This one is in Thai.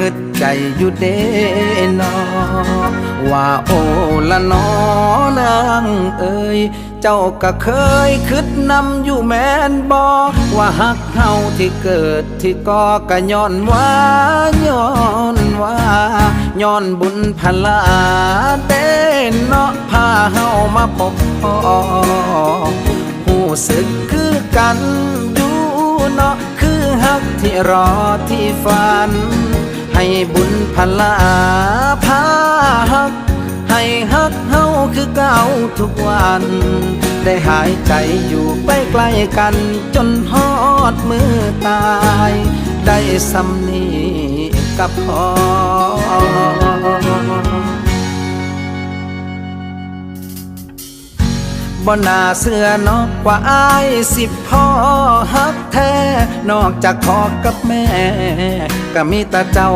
งึดใจอยู่เด้นอ ว่าโอละนอนางเอ่ยเจ้าก็เคยคิดนำอยู่แม่นบอว่าหักเฮาที่เกิดที่ก่อก็ย้อนว่าย้อนว่าย้อนบุญพลาเต้นเนาะพาเฮามาพบพ่อหูสึกคือกันดูเนาะคือฮักที่รอที่ฝัน ให้บุญพลาพาฮัก ให้ฮักเฮาคือเก่าทุกวัน ได้หายใจอยู่ใกล้ใกล้กันจนฮอดมือตาย ได้สำนีกับพอบ่น่าเสื้อนอกว่าอายสิพ่อฮักแท้ นอกจากพ่อกับแม่ ก็มีแต่เจ้า